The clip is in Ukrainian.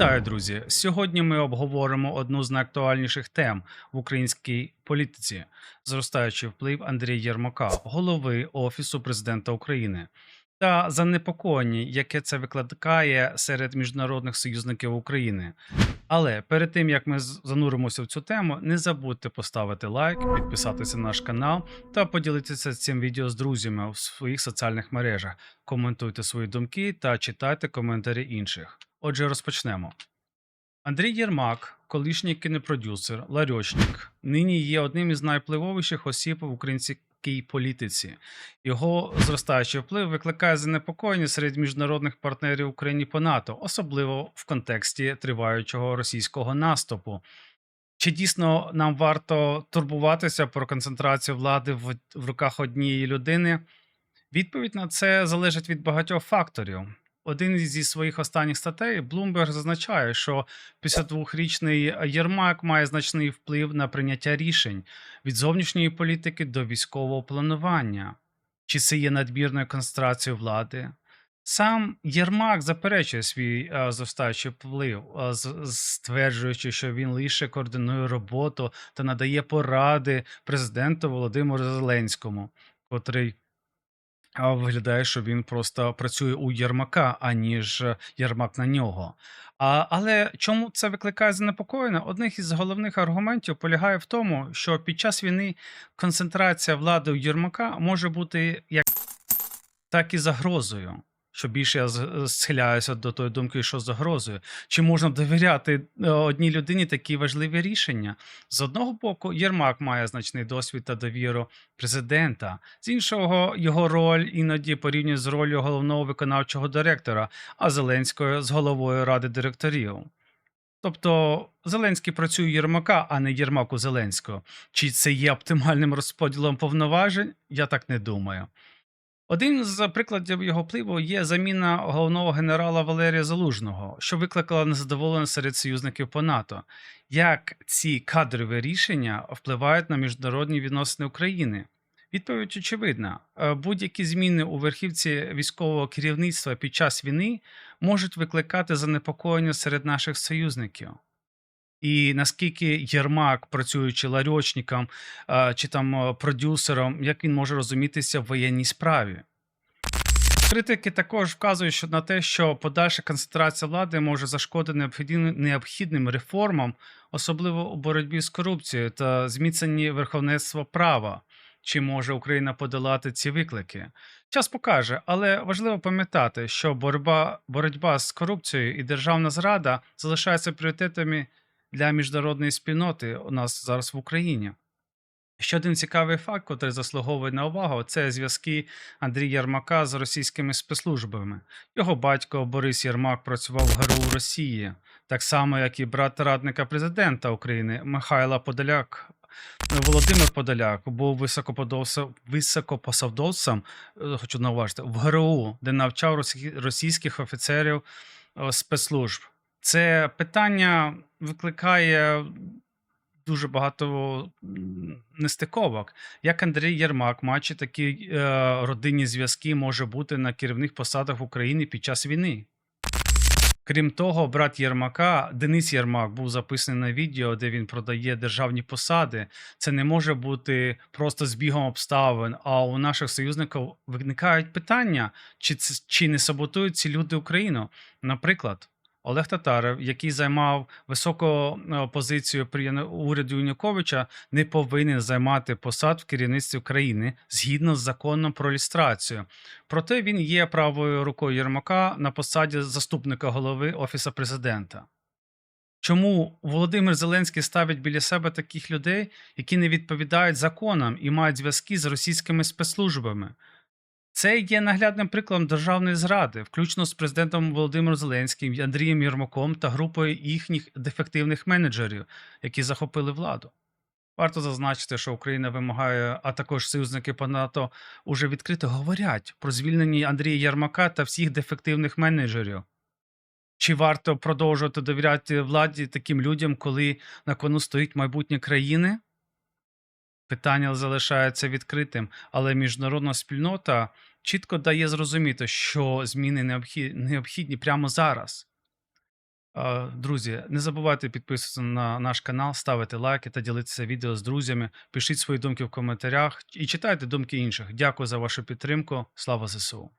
Вітаю, друзі! Сьогодні ми обговоримо одну з найактуальніших тем в українській політиці: зростаючий вплив Андрія Єрмака, голови Офісу президента України, та занепокоєння, яке це викликає серед міжнародних союзників України. Але перед тим як ми зануримося в цю тему, не забудьте поставити лайк, підписатися на наш канал та поділитися цим відео з друзями в своїх соціальних мережах. Коментуйте свої думки та читайте коментарі інших. Отже, розпочнемо. Андрій Єрмак, колишній кінопродюсер, ларьочник, нині є одним із найвпливовіших осіб в українській політиці. Його зростаючий вплив викликає занепокоєння серед міжнародних партнерів України по НАТО, особливо в контексті триваючого російського наступу. Чи дійсно нам варто турбуватися про концентрацію влади в, в руках однієї людини? Відповідь на це залежить від багатьох факторів. Один зі своїх останніх статей Bloomberg зазначає, що 52-річний Єрмак має значний вплив на прийняття рішень від зовнішньої політики до військового планування. Чи це є надмірною концентрацією влади? Сам Єрмак заперечує свій е, зростаючий вплив, е, стверджуючи, що він лише координує роботу та надає поради президенту Володимиру Зеленському, котрий а виглядає, що він просто працює у Єрмака, аніж Єрмак на нього. А, але чому це викликає занепокоєння? Одних із головних аргументів полягає в тому, що під час війни концентрація влади у Єрмака може бути як так і загрозою. Що більше я схиляюся до тої думки, що загрозою. Чи можна довіряти е, одній людині такі важливі рішення? З одного боку, Єрмак має значний досвід та довіру президента, з іншого, його роль іноді порівнює з ролью головного виконавчого директора, а Зеленського з головою ради директорів. Тобто Зеленський працює Єрмака, а не Єрмак у Зеленського. Чи це є оптимальним розподілом повноважень? Я так не думаю. Один з прикладів його впливу є заміна головного генерала Валерія Залужного, що викликала незадоволення серед союзників по НАТО. Як ці кадрові рішення впливають на міжнародні відносини України? Відповідь очевидна: Е, будь-які зміни у верхівці військового керівництва під час війни можуть викликати занепокоєння серед наших союзників. І наскільки Єрмак, працюючи ларьочником е, чи там е, продюсером, як він може розумітися в воєнній справі? Критики також вказують на те, що подальша концентрація влади може зашкодити необхідним, необхідним реформам, особливо у боротьбі з корупцією та зміцненні верховенства права. Чи може Україна подолати ці виклики? Час покаже, але важливо пам'ятати, що боротьба, боротьба з корупцією і державна зрада залишаються пріоритетами для міжнародної спільноти у нас зараз в Україні. Ще один цікавий факт, який заслуговує на увагу, це зв'язки Андрія Єрмака з російськими спецслужбами. Його батько Борис Єрмак працював в ГРУ Росії, так само, як і брат радника президента України Михайла Подоляк. Володимир Подоляк був високопосадовцем, е, хочу науважити, в ГРУ, де навчав російських офіцерів е, спецслужб. Це питання викликає дуже багато нестиковок. Як Андрій Єрмак, маючи такі е, родинні зв'язки, може бути на керівних посадах в Україні під час війни? Крім того, брат Єрмака, Денис Єрмак, був записаний на відео, де він продає державні посади. Це не може бути просто збігом обставин. А у наших союзників виникають питання, чи, чи не саботують ці люди Україну. Наприклад, Олег Татарев, який займав високу е, позицію при уряді Януковича, не повинен займати посад в керівництві країни згідно з законом про люстрацію. Проте він є правою рукою Єрмака на посаді заступника голови Офісу президента. Чому Володимир Зеленський ставить біля себе таких людей, які не відповідають законам і мають зв'язки з російськими спецслужбами? Це є наглядним прикладом державної зради, включно з президентом Володимиром Зеленським, Андрієм Єрмаком та групою їхніх дефективних менеджерів, які захопили владу. Варто зазначити, що Україна вимагає, а також союзники по НАТО уже відкрито говорять про звільнення Андрія Єрмака та всіх дефективних менеджерів. Чи варто продовжувати довіряти владі таким людям, коли на кону стоїть майбутнє країни? Питання залишається відкритим, але міжнародна спільнота чітко дає зрозуміти, що зміни необхідні прямо зараз. Друзі, не забувайте підписуватися на наш канал, ставити лайки та ділитися відео з друзями. Пишіть свої думки в коментарях і читайте думки інших. Дякую за вашу підтримку. Слава ЗСУ!